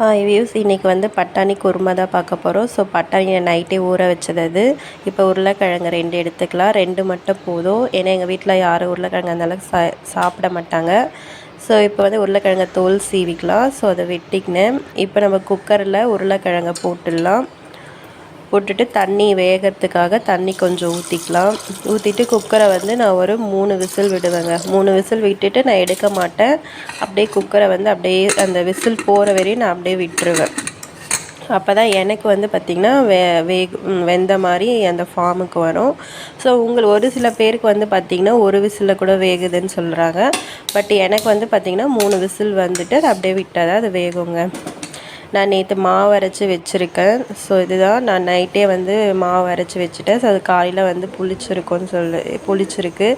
Hi views இன்றைக்கி வந்து பட்டாணி குருமா தான் பார்க்க போகிறோம் ஸோ பட்டாணியை நைட்டே ஊற வச்சது அது. இப்போ உருளைக்கிழங்கு ரெண்டு எடுத்துக்கலாம். ரெண்டு மட்டும் போதும். ஏன்னா எங்கள் வீட்டில் யாரும் உருளைக்கிழங்கு அந்தளவுக்கு சா சாப்பிட மாட்டாங்க. ஸோ இப்போ வந்து உருளைக்கிழங்க தோல் சீவிக்கலாம். ஸோ அதை வெட்டிக்கினேன். இப்போ நம்ம குக்கரில் உருளைக்கிழங்கை போட்டுடலாம். போட்டுட்டு தண்ணி வேகிறதுக்காக தண்ணி கொஞ்சம் ஊற்றிக்கலாம் ஊற்றிட்டு குக்கரை வந்து நான் ஒரு மூணு விசில் விடுவேங்க. மூணு விசில் விட்டுட்டு நான் எடுக்க மாட்டேன். அப்படியே குக்கரை வந்து அப்படியே அந்த விசில் போகிற வரையும் நான் அப்படியே விட்டுருவேன். அப்போ தான் எனக்கு வந்து பார்த்திங்கன்னா வே வே வெந்த மாதிரி அந்த ஃபார்முக்கு வரும். ஸோ உங்கள் ஒரு சில பேருக்கு வந்து பார்த்திங்கன்னா ஒரு விசிலில் கூட வேகுதுன்னு சொல்கிறாங்க பட் எனக்கு வந்து பார்த்திங்கன்னா மூணு விசில் வந்துட்டு அப்படியே விட்டால் தான் அது வேகுங்க. நான் நேற்று மாவு அரைச்சி வச்சுருக்கேன். ஸோ இதுதான் நான் நைட்டே வந்து மாவு அரைச்சி வச்சுட்டேன். ஸோ அது காலையில் வந்து புளிச்சிருக்கும்னு சொல்லு புளிச்சிருக்கு.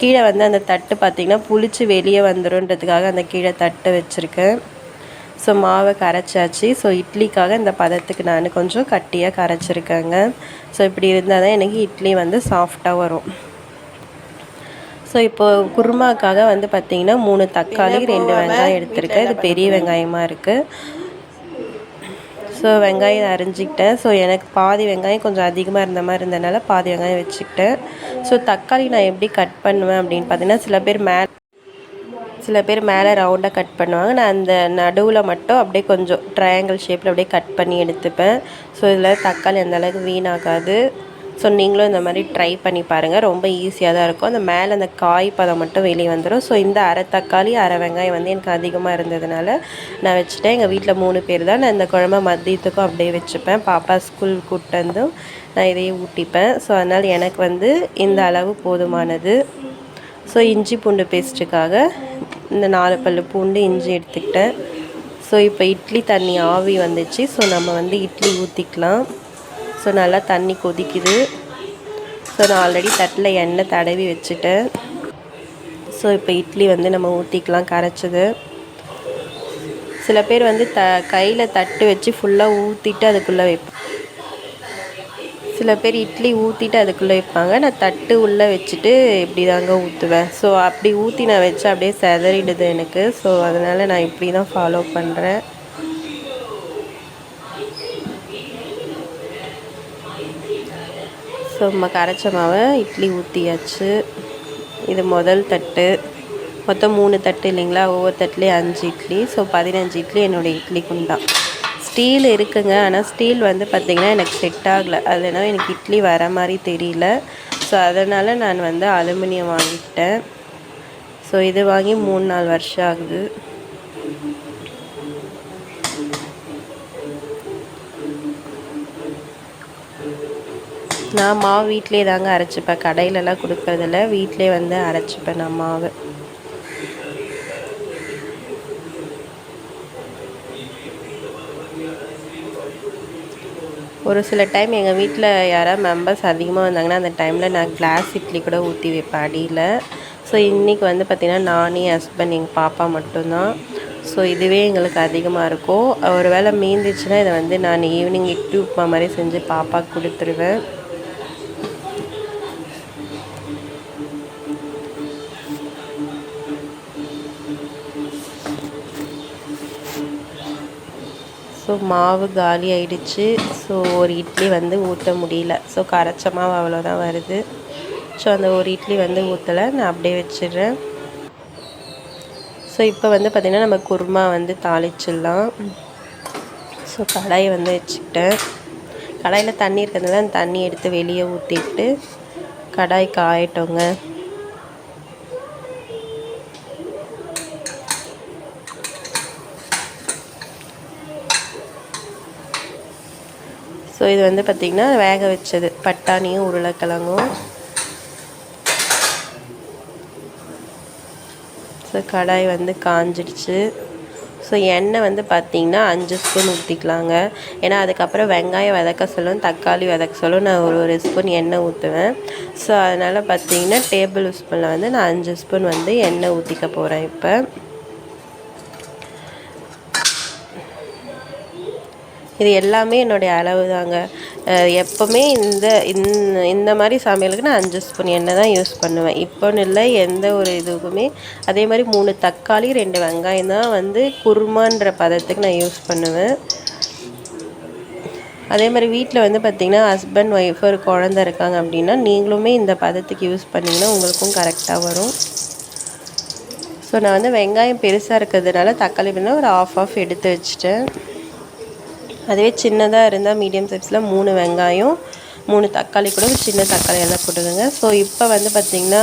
கீழே வந்து அந்த தட்டு பார்த்திங்கன்னா புளிச்சு வெளியே வந்துடும்ன்றதுக்காக அந்த கீழே தட்டு வச்சுருக்கேன். ஸோ மாவை கரைச்சாச்சு. ஸோ இட்லிக்காக இந்த பதத்துக்கு நான் கொஞ்சம் கட்டியாக கரைச்சிருக்கேங்க. ஸோ இப்படி இருந்தால் தான் எனக்கு இட்லி வந்து சாஃப்டாக வரும். ஸோ இப்போது குருமாக்காக வந்து பார்த்திங்கன்னா மூணு தக்காளி ரெண்டு வெங்காயம் எடுத்திருக்கேன். இது பெரிய வெங்காயமாக இருக்குது ஸோ வெங்காயம் அரிஞ்சிக்கிட்டேன். ஸோ எனக்கு பாதி வெங்காயம் கொஞ்சம் அதிகமாக இருந்த மாதிரி இருந்தனால பாதி வெங்காயம் வச்சுக்கிட்டேன். ஸோ தக்காளி நான் எப்படி கட் பண்ணுவேன் அப்படின்னு பார்த்தீங்கன்னா சில பேர் மேலே சில பேர் மேலே ரவுண்டாக கட் பண்ணுவாங்க. நான் அந்த நடுவில் மட்டும் அப்படியே கொஞ்சம் ட்ரையாங்கிள் ஷேப்பில் அப்படியே கட் பண்ணி எடுத்துப்பேன். ஸோ இதில் தக்காளி அந்தளவுக்கு வீணாகாது. ஸோ நீங்களும் இந்த மாதிரி ட்ரை பண்ணி பாருங்கள் ரொம்ப ஈஸியாக தான் இருக்கும். அந்த மேலே அந்த காய் பதம் மட்டும் வெளியே வந்துடும் ஸோ இந்த அரை தக்காளி அரை வெங்காயம் வந்து எனக்கு அதிகமாக இருந்ததுனால நான் வச்சுட்டேன். எங்கள் வீட்டில் மூணு பேர் தான். நான் இந்த குழம்பு மதியத்துக்கும் அப்படியே வச்சுப்பேன். பாப்பா ஸ்கூல் கூப்பிட்டு வந்தும் நான் இதையே ஊட்டிப்பேன். ஸோ அதனால் எனக்கு வந்து இந்த அளவு போதுமானது. ஸோ இஞ்சி பூண்டு பேஸ்ட்டுக்காக இந்த நாலு பல் பூண்டு இஞ்சி எடுத்துக்கிட்டேன். ஸோ இப்போ இட்லி தண்ணி ஆவி வந்துச்சு. ஸோ நம்ம வந்து இட்லி ஊற்றிக்கலாம் ஸோ நல்லா தண்ணி கொதிக்குது. ஸோ நான் ஆல்ரெடி தட்டில் எண்ணெய் தடவி வச்சுட்டேன். ஸோ இப்போ இட்லி வந்து நம்ம ஊற்றிக்கலாம் கரைச்சது. சில பேர் வந்து த கையில் தட்டு வச்சு ஃபுல்லாக ஊற்றிட்டு அதுக்குள்ளே வைப்பேன் சில பேர் இட்லி ஊற்றிட்டு அதுக்குள்ளே வைப்பாங்க. நான் தட்டு உள்ளே வச்சுட்டு இப்படி தாங்க ஊற்றுவேன் ஸோ அப்படி ஊற்றி நான் வச்சு அப்படியே செதறிடுது எனக்கு. ஸோ அதனால் நான் இப்படி தான் ஃபாலோ பண்ணுறேன் ஸோ நம்ம கரைச்ச மாவை இட்லி ஊற்றியாச்சு இது முதல் தட்டு. மொத்தம் மூணு தட்டு இல்லைங்களா? ஒவ்வொரு தட்டுலேயும் அஞ்சு இட்லி. ஸோ பதினஞ்சு இட்லி என்னுடைய இட்லி குண்டா. ஸ்டீல் இருக்குங்க. ஆனால் ஸ்டீல் வந்து பார்த்திங்கன்னா எனக்கு செட் ஆகலை. அதனால் எனக்கு இட்லி வர மாதிரி தெரியல. ஸோ அதனால் நான் வந்து அலுமினியம் வாங்கிக்கிட்டேன் ஸோ இது வாங்கி மூணு நாலு வருஷம் ஆகுது. நான் மாவு வீட்டிலே தாங்க அரைச்சிப்பேன். கடையிலலாம் கொடுக்கறதில்ல. வீட்டிலே வந்து அரைச்சிப்பேன் நான் மாவு. ஒரு சில டைம் எங்கள் வீட்டில் யாராவது மெம்பர்ஸ் அதிகமாக வந்தாங்கன்னா அந்த டைமில் நான் கிளாஸ் இட்லி கூட ஊற்றி வைப்பேன் அடியில். ஸோ இன்றைக்கி வந்து பார்த்திங்கன்னா நானே ஹஸ்பண்ட் எங்கள் பாப்பா மட்டும்தான். ஸோ இதுவே எங்களுக்கு அதிகமாக இருக்கும். ஒரு வேளை மீந்துச்சுன்னா இதை வந்து நான் ஈவினிங் இட்லி உப்புமா மாதிரி செஞ்சு பாப்பாவுக்கு கொடுத்துருவேன். ஸோ மாவு காலி ஆயிடுச்சு. ஸோ ஒரு இட்லி வந்து ஊற்ற முடியல. ஸோ கரைச்ச மாவு அவ்வளோதான் வருது. ஸோ அந்த ஒரு இட்லி வந்து ஊற்றலை நான் அப்படியே வச்சிடுறேன். ஸோ இப்போ வந்து பார்த்திங்கன்னா நம்ம குருமா வந்து தாளிச்சிடலாம். ஸோ கடாயை வந்து வச்சுக்கிட்டேன். கடாயில் தண்ணி இருக்கிறதுனால அந்த தண்ணி எடுத்து வெளியே ஊற்றிட்டு கடாய் காயட்டோங்க ஸோ இது வந்து பார்த்திங்கன்னா வேக வச்சது. பட்டாணியும் உருளைக்கிழங்கும். ஸோ கடாய் வந்து காஞ்சிடுச்சு. ஸோ எண்ணெய் வந்து பார்த்திங்கன்னா அஞ்சு ஸ்பூன் ஊற்றிக்கலாங்க ஏன்னா அதுக்கப்புறம் வெங்காயம் வதக்க சொல்லும் தக்காளி வதக்க சொல்லும் நான் ஒரு ஒரு ஸ்பூன் எண்ணெய் ஊற்றுவேன் ஸோ அதனால் பார்த்திங்கன்னா டேபிள் ஸ்பூனில் வந்து நான் அஞ்சு ஸ்பூன் வந்து எண்ணெய் ஊற்றிக்க போகிறேன் இப்போ. இது எல்லாமே என்னுடைய அளவு தாங்க. எப்போவுமே இந்த இந்த இந்த மாதிரி சமையலுக்கு நான் அஞ்சு ஸ்பூன் எண்ணெய் தான் யூஸ் பண்ணுவேன். இப்போன்னு இல்லை எந்த ஒரு இதுக்குமே. அதே மாதிரி மூணு தக்காளி ரெண்டு வெங்காயம் தான் வந்து குருமான்ற பதத்துக்கு நான் யூஸ் பண்ணுவேன். அதே மாதிரி வீட்டில் வந்து பார்த்திங்கன்னா ஹஸ்பண்ட் ஒய்ஃப் ஒரு குழந்த இருக்காங்க அப்படின்னா நீங்களுமே இந்த பதத்துக்கு யூஸ் பண்ணிங்கன்னா உங்களுக்கும் கரெக்டாக வரும். ஸோ நான் வந்து வெங்காயம் பெருசாக இருக்கிறதுனால தக்காளி பண்ணால் ஒரு ஆஃப் ஆஃப் எடுத்து வச்சுட்டேன். அதுவே சின்னதாக இருந்தால் மீடியம் சைஸில் மூணு வெங்காயம் மூணு தக்காளி கூட சின்ன தக்காளி எல்லாம் போட்டுக்கோங்க. ஸோ இப்போ வந்து பார்த்திங்கன்னா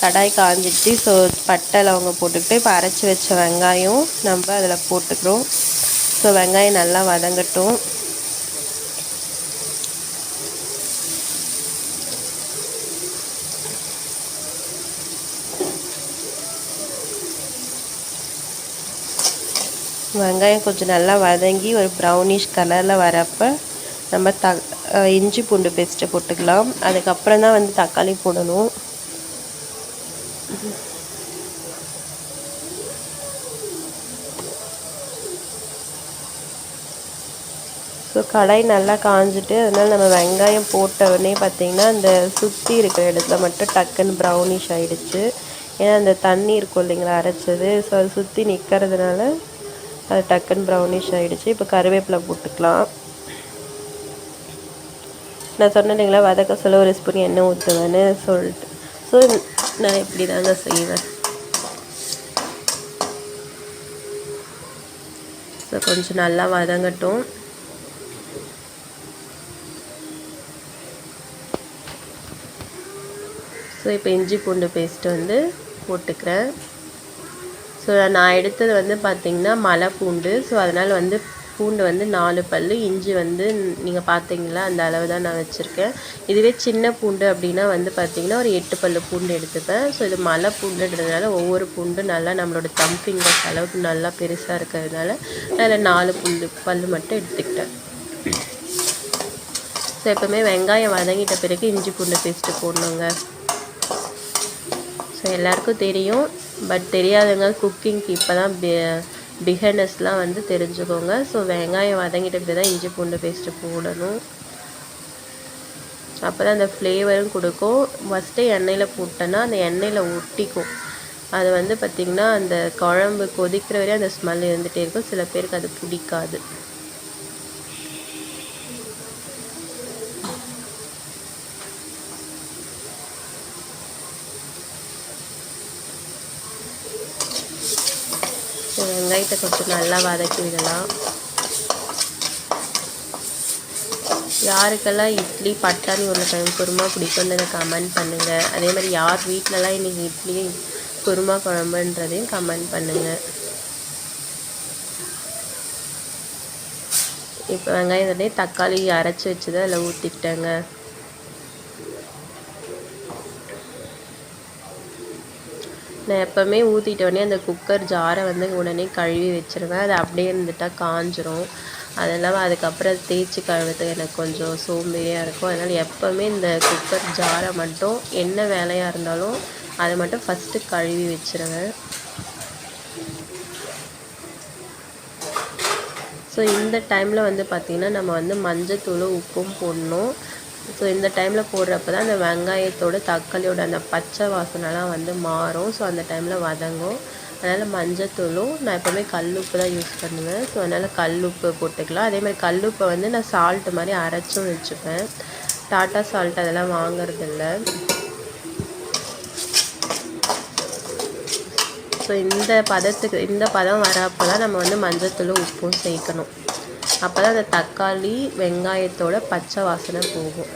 கடாய் காஞ்சிடுச்சு ஸோ பட்டை லவங்க போட்டுக்கிட்டு இப்போ அரைச்சி வச்ச வெங்காயம் நம்ம அதில் போட்டுக்கிறோம். ஸோ வெங்காயம் நல்லா வதங்கட்டும். வெங்காயம் கொஞ்சம் நல்லா வதங்கி ஒரு ப்ரௌனிஷ் கலரில் வரப்போ நம்ம த இஞ்சி பூண்டு பேஸ்ட்டு போட்டுக்கலாம். அதுக்கப்புறம் தான் வந்து தக்காளி போடணும். ஸோ கடாய் நல்லா காஞ்சிட்டு அதனால் நம்ம வெங்காயம் போட்ட உடனே பார்த்திங்கன்னா அந்த சுற்றி இருக்கிற இடத்துல மட்டும் டக்குன்னு ப்ரௌனிஷ் ஆகிடுச்சு ஏன்னா அந்த தண்ணி இருக்கும் இல்லைங்களா அரைச்சது. ஸோ அது சுற்றி நிற்கிறதுனால அது டக்குன்னு ப்ரௌனிஷ் ஆகிடுச்சு இப்போ கருவேப்பிலை போட்டுக்கலாம். நான் சொன்னேன் இல்லைங்களா வதக்க சொல்ல ஒரு ஸ்பூன் எண்ணெய் ஊற்றுவேன்னு சொல்லிட்டு. ஸோ நான் இப்படி தாங்க செய்வேன். ஸோ கொஞ்சம் நல்லா வதங்கட்டும். ஸோ இப்போ இஞ்சி பூண்டு பேஸ்ட்டு வந்து போட்டுக்கிறேன். ஸோ நான் எடுத்தது வந்து பார்த்திங்கன்னா மலை பூண்டு ஸோ அதனால் வந்து பூண்டு வந்து நாலு பல் இஞ்சி வந்து நீங்கள் பார்த்தீங்களா அந்த அளவு தான் நான் வச்சுருக்கேன். இதுவே சின்ன பூண்டு அப்படின்னா வந்து பார்த்திங்கன்னா ஒரு எட்டு பல் பூண்டு எடுத்துப்பேன். ஸோ இது மலை பூண்டுன்றதுனால ஒவ்வொரு பூண்டு நல்லா நம்மளோட தம் ஃபிங்கர்ஸ் அளவுக்கு நல்லா பெருசாக இருக்கிறதுனால அதில் நாலு பூண்டு பல் மட்டும் எடுத்துக்கிட்டேன். ஸோ எப்போவுமே வெங்காயம் வதங்கிட்ட பிறகு இஞ்சி பூண்டு பேஸ்ட்டு போடணுங்க. ஸோ எல்லாருக்கும் தெரியும். பட் தெரியாதவங்க குக்கிங்க்கு இப்போ தான் பிகனஸ்லாம் வந்து தெரிஞ்சுக்கோங்க. ஸோ வெங்காயம் வதங்கிட்டு தான் இஞ்சி பூண்டு பேஸ்ட்டு போடணும். அப்போ தான் அந்த ஃப்ளேவரும் கொடுக்கும். ஃபஸ்ட்டு எண்ணெயில் போட்டோன்னா அந்த எண்ணெயில் ஒட்டிக்கும். அது வந்து பார்த்திங்கன்னா அந்த குழம்பு கொதிக்கிற வரையும் அந்த ஸ்மெல் இருந்துகிட்டே இருக்கும். சில பேருக்கு அது பிடிக்காது. வெங்காயத்தை கொஞ்சம் நல்லா வதக்கி விடலாம். யாருக்கெல்லாம் இட்லி பட்டாணி உருளைக்கிழங்கு குருமா பிடிக்குன்றதை கமெண்ட் பண்ணுங்கள் அதே மாதிரி யார் வீட்டிலலாம் இன்றைக்கி இட்லி குருமா குழம்புன்றதையும் கமெண்ட் பண்ணுங்கள் இப்போ வெங்காயத்தோடய தக்காளி அரைச்சி வச்சதை அதில் ஊற்றிக்கிட்டேங்க நான் எப்போவுமே ஊற்றிட்டோடனே அந்த குக்கர் ஜாரை வந்து உடனே கழுவி வச்சுருவேன். அது அப்படியே இருந்துட்டால் காஞ்சிரும். அது இல்லாமல் அதுக்கப்புறம் தேய்ச்சி கழுவுறதுக்கு எனக்கு கொஞ்சம் சோம்பேறியாக இருக்கும். அதனால் எப்போவுமே இந்த குக்கர் ஜாரை மட்டும் என்ன வேலையாக இருந்தாலும் அதை மட்டும் ஃபஸ்ட்டு கழுவி வச்சுருவேன். ஸோ இந்த டைமில் வந்து பார்த்திங்கன்னா நம்ம வந்து மஞ்சத்தூள் உப்பும் போடணும். ஸோ இந்த டைமில் போடுறப்ப தான் அந்த வெங்காயத்தோட தக்காளியோட அந்த பச்சை வாசனைலாம் வந்து மாறும். ஸோ அந்த டைமில் வதங்கும். அதனால் மஞ்சத்தூளும் நான் எப்போவுமே கல்லுப்பு தான் யூஸ் பண்ணுவேன். ஸோ அதனால் கல்லுப்பு போட்டுக்கலாம். அதே மாதிரி கல்லுப்பை வந்து நான் சால்ட்டு மாதிரி அரைச்சும் வச்சுப்பேன். டாட்டா சால்ட் அதெல்லாம் வாங்குறதில்ல. ஸோ இந்த பதத்துக்கு இந்த பதம் வரப்போ தான் நம்ம வந்து மஞ்சத்தூளும் உப்பும் சேர்க்கணும். அப்போ தான் அந்த தக்காளி வெங்காயத்தோட பச்சை வாசனை போகும்.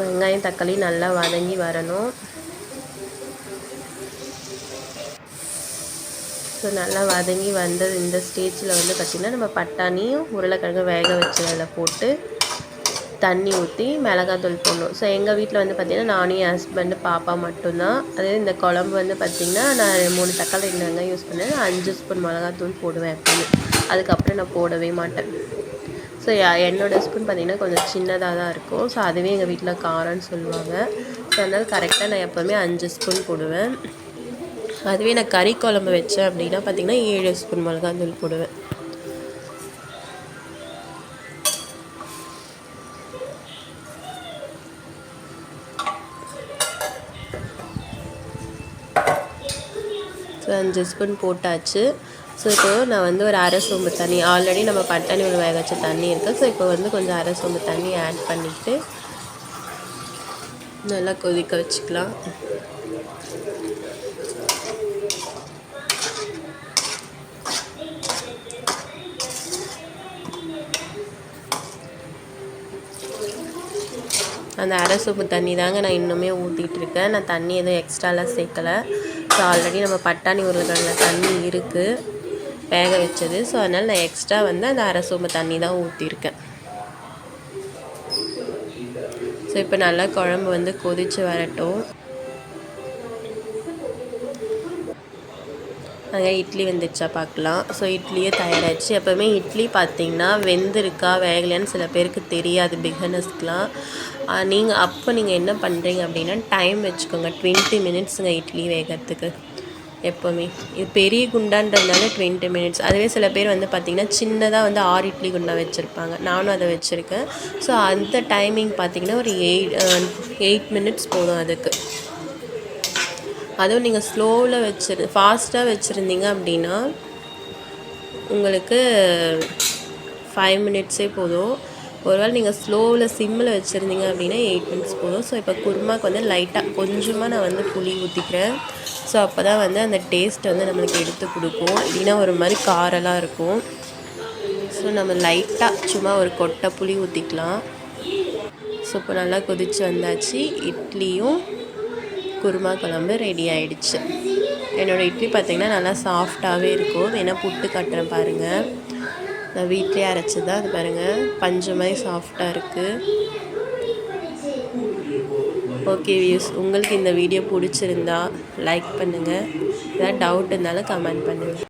வெங்காயம் தக்காளி நல்லா வதங்கி வரணும். ஸோ நல்லா வதங்கி வந்தது இந்த ஸ்டேஜில் வந்து பார்த்திங்கன்னா நம்ம பட்டாணியும் உருளைக்கிழங்கு வேக வச்சு அதில் போட்டு தண்ணி ஊற்றி மிளகாத்தூள் போடணும். ஸோ எங்கள் வீட்டில் வந்து பார்த்திங்கன்னா நானும் என் ஹஸ்பண்டு பாப்பா மட்டும்தான். அதே இந்த குழம்பு வந்து பார்த்திங்கன்னா நான் மூணு தக்காளி ரெண்டு வெங்காயம் யூஸ் பண்ணேன். அஞ்சு ஸ்பூன் மிளகாத்தூள் போடுவேன் எப்பவுமே. அதுக்கப்புறம் நான் போடவே மாட்டேன். ஸோ என்னோடய ஸ்பூன் பார்த்திங்கன்னா கொஞ்சம் சின்னதாக தான் இருக்கும். ஸோ அதுவே எங்கள் வீட்டில் காரம்னு சொல்லுவாங்க. ஸோ அதனால் கரெக்டாக நான் எப்போவுமே அஞ்சு ஸ்பூன் போடுவேன். அதுவே நான் கறி குழம்பு வச்சேன் அப்படின்னா பார்த்திங்கன்னா ஏழு ஸ்பூன் மிளகாந்தூள் போடுவேன். ஸோ அஞ்சு ஸ்பூன் போட்டாச்சு. ஸோ இப்போ நான் வந்து ஒரு அரை சோம்பு தண்ணி ஆல்ரெடி நம்ம பட்டாணி ஒரு வேக வச்ச தண்ணி இருக்குது ஸோ இப்போ வந்து கொஞ்சம் அரை சோம்பு தண்ணி ஆட் பண்ணிவிட்டு நல்லா கொதிக்க வச்சுக்கலாம். அந்த அரை சோப்பு தண்ணி தாங்க நான் இன்னுமே ஊற்றிட்டு இருக்கேன் நான் தண்ணி எதுவும் எக்ஸ்ட்ராலாம் சேர்க்கலை. ஸோ ஆல்ரெடி நம்ம பட்டாணி உருளைக்கிழங்குல தண்ணி இருக்குது வேக வச்சது. ஸோ அதனால் நான் எக்ஸ்ட்ரா வந்து அந்த அரை சோம்பு தண்ணி தான் ஊற்றிருக்கேன் ஸோ இப்போ நல்லா குழம்பு வந்து கொதித்து வரட்டும். அங்கே இட்லி வெந்துச்சா பார்க்கலாம். ஸோ இட்லியே தயாராகிடுச்சு எப்போவுமே இட்லி பார்த்திங்கன்னா வெந்திருக்கா வேகலையான்னு சில பேருக்கு தெரியாது பிகனர்ஸ்க்கெலாம் நீங்கள் அப்போ நீங்கள் என்ன பண்ணுறீங்க அப்படின்னா டைம் வச்சுக்கோங்க. டுவெண்ட்டி மினிட்ஸுங்க இட்லி வேகிறதுக்கு. எப்போவுமே. இது பெரிய குண்டான்றதுனால டுவெண்ட்டி மினிட்ஸ் அதுவே சில பேர் வந்து பார்த்திங்கன்னா சின்னதாக வந்து ஆறு இட்லி குண்டா வச்சுருப்பாங்க. நானும் அதை வச்சுருக்கேன். ஸோ அந்த டைமிங் பார்த்திங்கன்னா ஒரு எயிட் எயிட் மினிட்ஸ் போதும் அதுக்கு. அதுவும் நீங்கள் ஸ்லோவில் வச்சிரு ஃபாஸ்ட்டாக வச்சுருந்தீங்க அப்படின்னா உங்களுக்கு ஃபைவ் மினிட்ஸே போதும். ஒருவேளை நீங்கள் ஸ்லோவில் சிம்மில் வச்சுருந்தீங்க அப்படின்னா எயிட் மினிட்ஸ் போதும். ஸோ இப்போ குருமாக்கு வந்து லைட்டாக கொஞ்சமாக நான் வந்து புளி ஊற்றிக்கிறேன் ஸோ அப்போ தான் வந்து அந்த டேஸ்ட் வந்து நம்மளுக்கு எடுத்து கொடுக்கும். இல்லைன்னா ஒரு மாதிரி காரெல்லாம் இருக்கும். ஸோ நம்ம லைட்டாக சும்மா ஒரு கொட்டை புளி ஊற்றிக்கலாம் ஸோ இப்போ நல்லா கொதித்து வந்தாச்சு. இட்லியும் குருமா குழம்பு ரெடி ஆயிடுச்சு. என்னோடய இட்லி பார்த்திங்கன்னா நல்லா சாஃப்டாகவே இருக்கும். வேணால் புட்டு கட்டுறேன் பாருங்கள் நான் வீட்டிலே அரைச்சி தான் அது பாருங்கள் பஞ்சு மாதிரி சாஃப்டாக இருக்குது ஓகே வியூஸ் உங்களுக்கு இந்த வீடியோ பிடிச்சிருந்தா லைக் பண்ணுங்கள் ஏதாவது டவுட் இருந்தாலும் கமெண்ட் பண்ணுங்கள்